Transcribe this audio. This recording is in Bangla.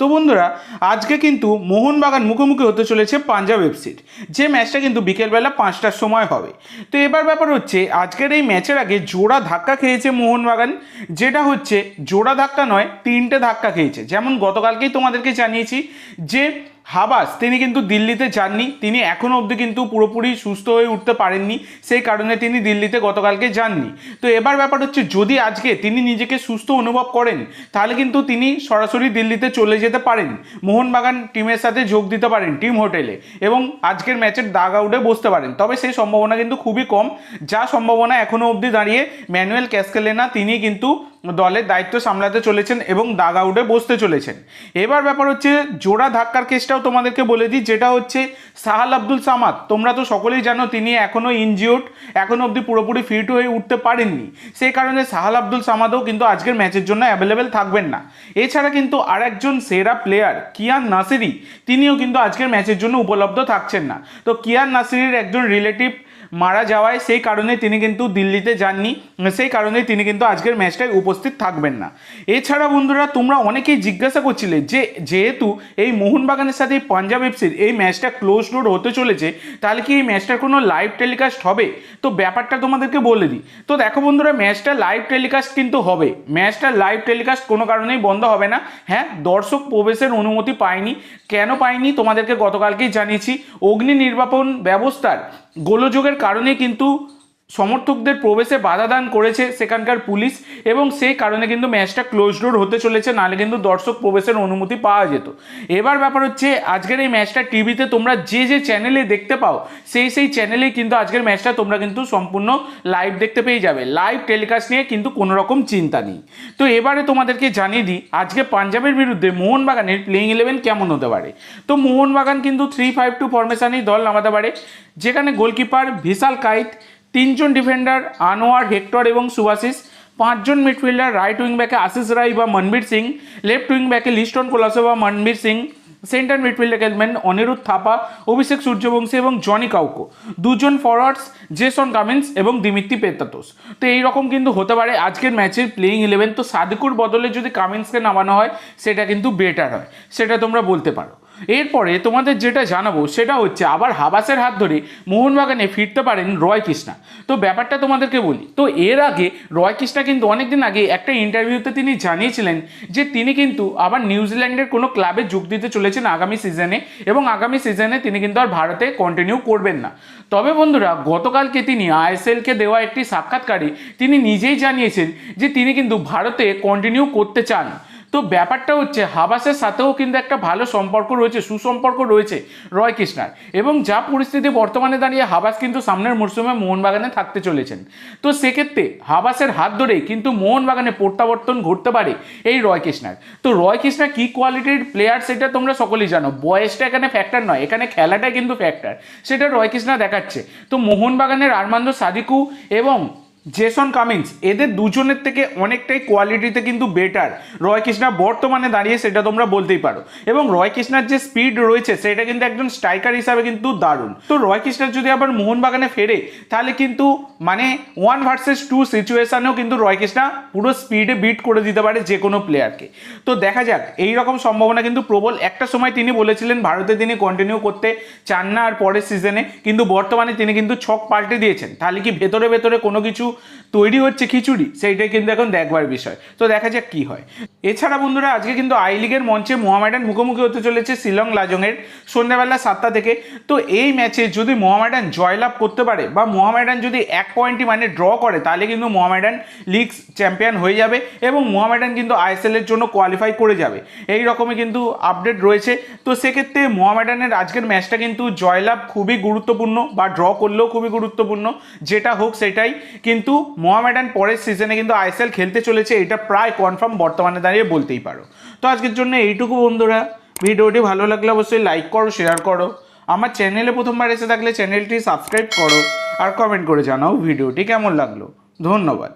তো বন্ধুরা, আজকে কিন্তু মোহনবাগান মুখোমুখি হতে চলেছে পাঞ্জাব এফসির। যে ম্যাচটা কিন্তু বিকেলবেলা পাঁচটার সময় হবে। তো এবার ব্যাপার হচ্ছে, আজকের এই ম্যাচের আগে জোড়া ধাক্কা খেয়েছে মোহনবাগান, যেটা হচ্ছে জোড়া ধাক্কা নয়, তিনটে ধাক্কা খেয়েছে। যেমন গতকালকেই তোমাদেরকে জানিয়েছি যে হাবাস, তিনি কিন্তু দিল্লিতে যাননি, তিনি এখনও অবধি কিন্তু পুরোপুরি সুস্থ হয়ে উঠতে পারেননি, সেই কারণে তিনি দিল্লিতে গতকালকে যাননি। তো এবার ব্যাপার হচ্ছে, যদি আজকে তিনি নিজেকে সুস্থ অনুভব করেন, তাহলে কিন্তু তিনি সরাসরি দিল্লিতে চলে যেতে পারেন। মোহনবাগান টিমের সাথে যোগ দিতে পারেন টিম হোটেলে এবং আজকের ম্যাচের দাগ আউটে বসতে পারেন। তবে সেই সম্ভাবনা কিন্তু খুবই কম, যা সম্ভাবনা এখনও অবধি দাঁড়িয়ে ম্যানুয়েল ক্যাসকেলেনা, তিনি কিন্তু দলের দায়িত্ব সামলাতে চলেছেন এবং দাগ আউটে বসতে চলেছেন। এবার ব্যাপার হচ্ছে, জোড়া ধাক্কার কেসটাও তোমাদেরকে বলে দিই, যেটা হচ্ছে সাহাল আব্দুল সামাদ। তোমরা তো সকলেই জানো, তিনি এখনও ইনজিওর্ড এখনও অবধি পুরোপুরি ফিট হয়ে উঠতে পারেননি। সেই কারণে সাহাল আব্দুল সামাদও কিন্তু আজকের ম্যাচের জন্য অ্যাভেলেবেল থাকবেন না। এছাড়া কিন্তু আর একজন সেরা প্লেয়ার কিয়ান নাসিরি, তিনিও কিন্তু আজকের ম্যাচের জন্য উপলব্ধ থাকছেন না। তো কিয়ান নাসিরির একজন রিলেটিভ মারা যাওয়ায় সেই কারণে তিনি কিন্তু দিল্লিতে যাননি, সেই কারণে তিনি কিন্তু আজকের ম্যাচটায় উপস্থিত থাকবেন না। এছাড়া বন্ধুরা, তোমরা অনেকেই জিজ্ঞাসা করছিলে যে, যেহেতু এই মোহনবাগানের সাথে পাঞ্জাব এফসির এই ম্যাচটা ক্লোজ ডোর হতে চলেছে, তাহলে কি এই ম্যাচটার কোনো লাইভ টেলিকাস্ট হবে? তো ব্যাপারটা তোমাদেরকে বলে দিই। তো দেখো বন্ধুরা, ম্যাচটা লাইভ টেলিকাস্ট কিন্তু হবে। ম্যাচটা লাইভ টেলিকাস্ট কোনো কারণেই বন্ধ হবে না। হ্যাঁ দর্শক প্রবেশের অনুমতি পায়নি। কেন পায়নি? তোমাদেরকে গতকালকেই জানিয়েছি। অগ্নি নির্বাপন ব্যবস্থার গোলযোগের কারণে কিন্তু সমর্থকদের প্রবেশে বাধা দান করেছে সেখানকার পুলিশ এবং সেই কারণে কিন্তু ম্যাচটা ক্লোজ ডোর হতে চলেছে, নাহলে কিন্তু দর্শক প্রবেশের অনুমতি পাওয়া যেত। এবার ব্যাপার হচ্ছে, আজকের এই ম্যাচটা টিভিতে তোমরা যে যে চ্যানেলে দেখতে পাও, সেই সেই চ্যানেলেই কিন্তু আজকের ম্যাচটা তোমরা কিন্তু সম্পূর্ণ লাইভ দেখতে পেয়ে যাবে। লাইভ টেলিকাস্ট নিয়ে কিন্তু কোনো রকম চিন্তা নেই। তো এবারে তোমাদেরকে জানিয়ে দিই, আজকে পাঞ্জাবের বিরুদ্ধে মোহনবাগানের প্লেইং ইলেভেন কেমন হতে পারে? তো মোহনবাগান কিন্তু থ্রি ফাইভ টু ফরমেশনেই দল নামাতে পারে, যেখানে গোলকিপার ভিশাল কাইত তিনজন ডিফেন্ডার আনোয়ার, হেক্টর এবং সুভাশিস পাঁচজন মিডফিল্ডার রাইট উইং ব্যাকে আশিস রাই বা মনবীর সিং। লেফট উইং ব্যাকে লিস্টন কোলাসো বা মনবীর সিং। সেন্টার মিডফিল্ডে খেলবেন অনিরুদ্ধ থাপা, অভিষেক সূর্যবংশী এবং জনি কাউকো। দুজন ফরওয়ার্ডস জেসন কামিন্স এবং দিমিত্তি পেতাতোস তো এইরকম কিন্তু হতে পারে আজকের ম্যাচের প্লেইং ইলেভেন তো সাদিকুর বদলে যদি কামিন্সকে নামানো হয়, সেটা কিন্তু বেটার হয়। সেটা তোমরা বলতে পারো। এরপরে তোমাদের যেটা জানাব সেটা হচ্ছে আবার হাবাসের হাত ধরে মোহনবাগানে ফিরতে পারেন রয় কৃষ্ণা। তো ব্যাপারটা তোমাদেরকে বলি, তো এর আগে রয় কৃষ্ণা কিন্তু অনেকদিন আগে একটা ইন্টারভিউতে তিনি জানিয়েছিলেন যে তিনি কিন্তু আবার নিউজিল্যান্ডের কোনো ক্লাবে যোগ দিতে চলেছেন আগামী সিজনে এবং আগামী সিজনে তিনি কিন্তু আর ভারতে কন্টিনিউ করবেন না। তবে বন্ধুরা, গতকালকে তিনি আইএসএলকে দেওয়া একটি সাক্ষাৎকারে তিনি নিজেই জানিয়েছেন যে তিনি কিন্তু ভারতে কন্টিনিউ করতে চান। তো ব্যাপারটা হচ্ছে হাবাসের সাথেও কিন্তু একটা ভালো সম্পর্ক রয়েছে, সুসম্পর্ক রয়েছে রয় কৃষ্ণার। এবং যা পরিস্থিতি বর্তমানে দাঁড়িয়ে হাবাস কিন্তু সামনের মরশুমে মোহনবাগানে থাকতে চলেছেন। তো সেক্ষেত্রে হাবাসের হাত ধরেই কিন্তু মোহনবাগানে প্রত্যাবর্তন ঘটতে পারে এই রয় কৃষ্ণার। তো রয় কৃষ্ণা কী কোয়ালিটির প্লেয়ার সেটা তোমরা সকলেই জানো। বয়সটা এখানে ফ্যাক্টর নয়, এখানে খেলাটাই কিন্তু ফ্যাক্টর সেটা রয় কৃষ্ণা দেখাচ্ছে। তো মোহনবাগানের আরমান্দ সাদিকু এবং জেসন কামিন্স, এদের দুজনের থেকে অনেকটাই কোয়ালিটিতে কিন্তু বেটার রয় কৃষ্ণা বর্তমানে দাঁড়িয়ে সেটা তোমরা বলতেই পারো। এবং রয় কৃষ্ণার যে স্পিড রয়েছে, সেটা কিন্তু একজন স্ট্রাইকার হিসাবে কিন্তু দারুণ। তো রয় কৃষ্ণার যদি আবার মোহনবাগানে ফেরে, তাহলে কিন্তু মানে ওয়ান ভার্সেস টু সিচুয়েশানেও কিন্তু রয় কৃষ্ণা পুরো স্পিডে বিট করে দিতে পারে যে কোনো প্লেয়ারকে তো দেখা যাক এই রকম সম্ভাবনা কিন্তু প্রবল। একটা সময় তিনি বলেছিলেন ভারতে তিনি কন্টিনিউ করতে চান না আর পরের সিজনে কিন্তু বর্তমানে তিনি কিন্তু ছক পাল্টে দিয়েছেন। তাহলে কি ভেতরে ভেতরে কোনো কিছু তৈরি হচ্ছে খিচুড়ি, সেইটাই কিন্তু এখন দেখবার বিষয়। তো দেখা যাক কি হয়। এছাড়া বন্ধুরা, আজকে কিন্তু আই লিগের মঞ্চে মোহামেডান মুখোমুখি হতে চলেছে শিলং লাজংয়ের সন্ধ্যাবেলা সাতটা থেকে। তো এই ম্যাচে যদি মোহামেডান জয়লাভ করতে পারে বা মোহামেডান যদি এক পয়েন্টই মানে ড্র করে, তাহলে কিন্তু মোহামেডান লিগ চ্যাম্পিয়ন হয়ে যাবে এবং মোহামেডান কিন্তু আইএসএল এর জন্য কোয়ালিফাই করে যাবে। এই রকমই কিন্তু আপডেট রয়েছে। তো সেক্ষেত্রে মোহামেডানের আজকের ম্যাচটা কিন্তু জয়লাভ খুবই গুরুত্বপূর্ণ বা ড্র করলেও খুবই গুরুত্বপূর্ণ, যেটা হোক সেটাই। কিন্তু মোহামেডান পরের সিজনে কিন্তু আইএসএল খেলতে চলেছে, এটা প্রায় কনফার্ম বর্তমানে দাঁড়িয়ে বলতেই পারো। তো আজকের জন্য এইটুকু বন্ধুরা। ভিডিওটি ভালো লাগলে অবশ্যই লাইক করো শেয়ার করো। আমার চ্যানেলে প্রথমবার এসে থাকলে চ্যানেলটি সাবস্ক্রাইব করো আর কমেন্ট করে জানাও ভিডিওটি কেমন লাগল। ধন্যবাদ।